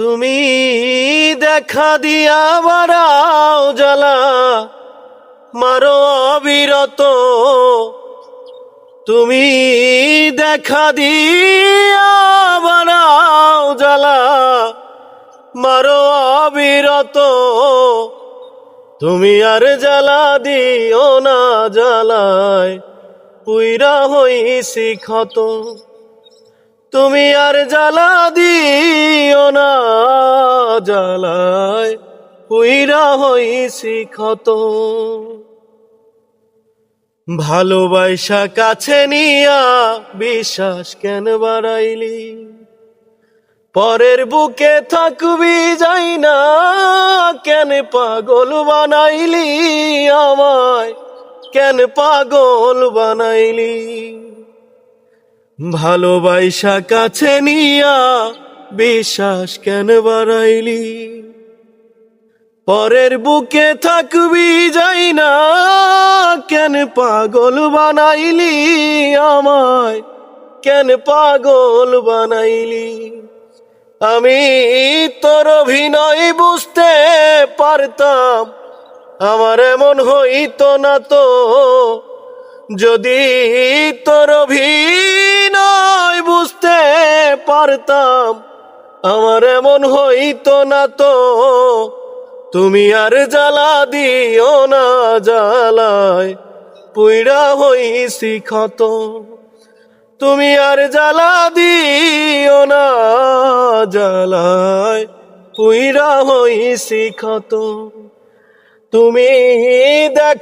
তুমি দেখা দিয়া বাড়াও জ্বালা, মারো অবিরত। তুমি দেখা দিয়া বাড়াও জ্বালা, মারো অবিরত। তুমি আর জ্বালা দিও না জ্বালায় পুইরা হইছি ক্ষত। তুমি আর জ্বালা দিও না, জ্বালায় পুইরা হইছি ক্ষত। ভালোবাসা কাছে নিয়া বিশ্বাস কেন বাড়াইলি? পরের বুকে থাকবি যাই না, কেন পাগল বানাইলি আমায়? কেন পাগল বানাইলি? ভালোবাসা কাছে নিয়া বিশ্বাস কেন বাড়াইলি? পরের বুকে থাকবি যাই না, কেন পাগল বানাইলি আমায়? কেন পাগল বানাইলি? আমি তোর অভিনয় বুঝতে পারতাম, আমার এমন হইতো না তো। যদি তোর অভিনয় বুঝতে পারতাম, আমার এমন হইতো না তো। তুমি আর জ্বালা দিও না জ্বালায়, পুইড়া হইছি ক্ষত। তুমি আর জ্বালা দিও না জ্বালায় পুইরা হইছি ক্ষত। তুমি দেখা